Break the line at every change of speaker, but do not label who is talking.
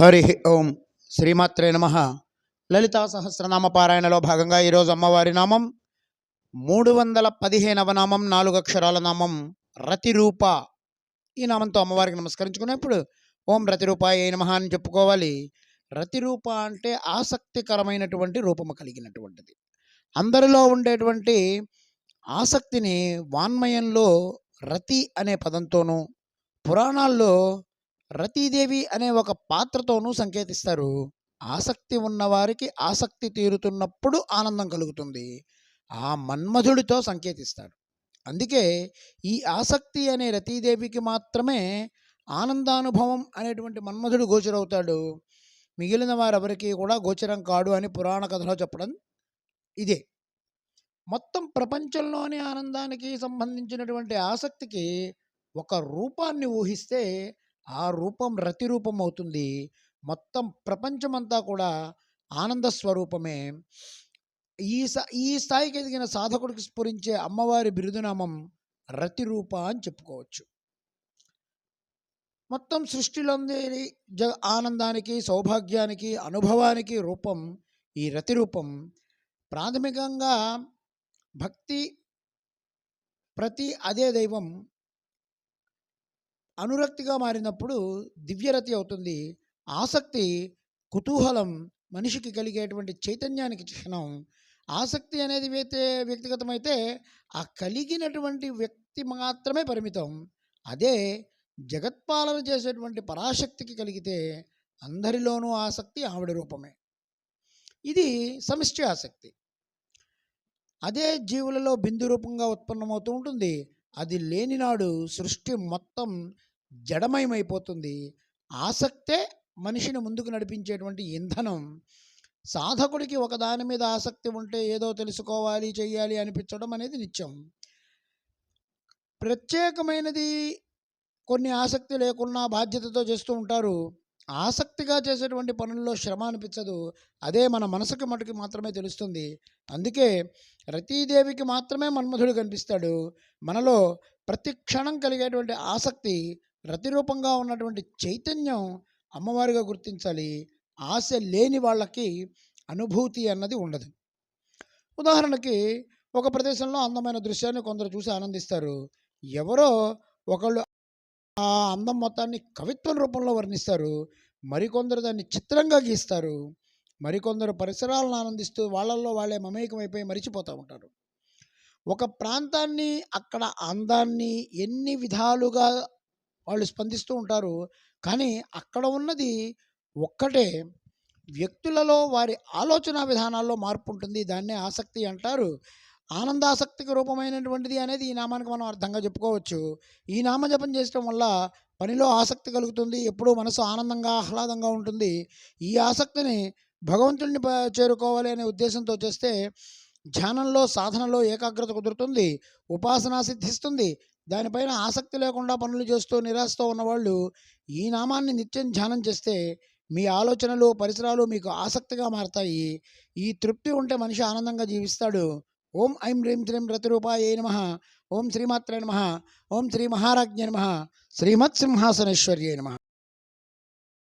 హరి ఓం శ్రీమాత్రే నమ. లలితా సహస్రనామ పారాయణలో భాగంగా ఈరోజు అమ్మవారి నామం మూడు వందల పదిహేనవ నామం నాలుగు అక్షరాల నామం రతిరూప. ఈ నామంతో అమ్మవారికి నమస్కరించుకునేప్పుడు ఓం రతిరూపాయ నమ అని చెప్పుకోవాలి. రతిరూప అంటే ఆసక్తికరమైనటువంటి రూపము కలిగినటువంటిది. అందరిలో ఉండేటువంటి ఆసక్తిని వాన్మయంలో రతి అనే పదంతోనూ పురాణాల్లో రతీదేవి అనే ఒక పాత్రతోనూ సంకేతిస్తారు. ఆసక్తి ఉన్నవారికి ఆసక్తి తీరుతున్నప్పుడు ఆనందం కలుగుతుంది. ఆ మన్మధుడితో సంకేతిస్తారు. అందుకే ఈ ఆసక్తి అనే రతీదేవికి మాత్రమే ఆనందానుభవం అనేటువంటి మన్మధుడు గోచరవుతాడు. మిగిలిన వారెవరికి కూడా గోచరం కాడు అని పురాణ కథలో చెప్పడం ఇదే. మొత్తం ప్రపంచంలోని ఆనందానికి సంబంధించినటువంటి ఆసక్తికి ఒక రూపాన్ని ఊహిస్తే ఆ రూపం రతి రూపం అవుతుంది మొత్తం ప్రపంచమంతా కూడా ఆనంద స్వరూపమే. ఈ ఈ స్థాయికి ఎదిగిన సాధకుడికి స్ఫురించే అమ్మవారి బిరుదునామం రతి రూప అని చెప్పుకోవచ్చు. మొత్తం సృష్టిలోని జ ఆనందానికి సౌభాగ్యానికి అనుభవానికి రూపం ఈ రతి రూపం. ప్రాథమికంగా భక్తి ప్రతి అదే దైవం అనురక్తిగా మారినప్పుడు దివ్యరతి అవుతుంది. ఆసక్తి కుతూహలం మనిషికి కలిగేటువంటి చైతన్యానికి చిహ్నం ఆసక్తి అనేది అయితే వ్యక్తిగతమైతే ఆ కలిగినటువంటి వ్యక్తి మాత్రమే పరిమితం. అదే జగత్పాలన చేసేటువంటి పరాశక్తికి కలిగితే అందరిలోనూ ఆసక్తి ఆవిడ రూపమే. ఇది సమిష్టి ఆసక్తి. అదే జీవులలో బిందు రూపంగా ఉత్పన్నమవుతూ ఉంటుంది. అది లేనినాడు సృష్టి మొత్తం జడమయమైపోతుంది. ఆసక్తే మనిషిని ముందుకు నడిపించేటువంటి ఇంధనం సాధకుడికి ఒక దాని మీద ఆసక్తి ఉంటే ఏదో తెలుసుకోవాలి చేయాలి అనిపించడం అనేది నిత్యం. ప్రత్యేకమైనది కొన్ని ఆసక్తి లేకున్నా బాధ్యతతో చేస్తూ ఉంటారు. ఆసక్తిగా చేసేటువంటి పనుల్లో శ్రమ అనిపించదు. అదే మన మనసుకి మటుకి మాత్రమే తెలుస్తుంది. అందుకే రతీదేవికి మాత్రమే మన్మధుడు కనిపిస్తాడు. మనలో ప్రతి క్షణం కలిగేటువంటి ఆసక్తి ప్రతిరూపంగా ఉన్నటువంటి చైతన్యం అమ్మవారిగా గుర్తించాలి. ఆశ లేని వాళ్ళకి అనుభూతి అన్నది ఉండదు. ఉదాహరణకి ఒక ప్రదేశంలో అందమైన దృశ్యాన్ని కొందరు చూసి ఆనందిస్తారు. ఎవరో ఒకళ్ళు ఆ అందం మొత్తాన్ని కవిత్వం రూపంలో వర్ణిస్తారు. మరికొందరు దాన్ని చిత్రంగా గీస్తారు. మరికొందరు పరిసరాలను ఆనందిస్తూ వాళ్ళల్లో వాళ్ళే మమేకమైపోయి మరిచిపోతూ ఉంటారు. ఒక ప్రాంతాన్ని అక్కడ అందాన్ని ఎన్ని విధాలుగా వాళ్ళు స్పందిస్తూ ఉంటారు. కానీ అక్కడ ఉన్నది ఒక్కటే. వ్యక్తులలో వారి ఆలోచన విధానాల్లో మార్పు ఉంటుంది దాన్నే ఆసక్తి అంటారు. ఆనందాసక్తికి రూపమైనటువంటిది అనేది ఈ నామానికి మనం అర్థంగా చెప్పుకోవచ్చు. ఈ నామజపం చేయడం వల్ల పనిలో ఆసక్తి కలుగుతుంది. ఎప్పుడూ మనసు ఆనందంగా ఆహ్లాదంగా ఉంటుంది. ఈ ఆసక్తిని భగవంతుడిని చేరుకోవాలి అనే ఉద్దేశంతో చేస్తే ధ్యానంలో సాధనలో ఏకాగ్రత కుదురుతుంది. ఉపాసన సిద్ధిస్తుంది. దానిపైన ఆసక్తి లేకుండా పనులు చేస్తూ నిరాశతో ఉన్నవాళ్ళు ఈ నామాన్ని నిత్యం ధ్యానం చేస్తే మీ ఆలోచనలు పరిసరాలు మీకు ఆసక్తిగా మారతాయి. ఈ తృప్తి ఉంటే మనిషి ఆనందంగా జీవిస్తాడు. ఓం ఐం హ్రీం శ్రీం రతిరూపాయ నమ. ఓం శ్రీమాత్రే నమ. ఓం శ్రీ మహారాజ్ఞ నమ. శ్రీమత్ సింహాసనేశ్వర్యే నమ.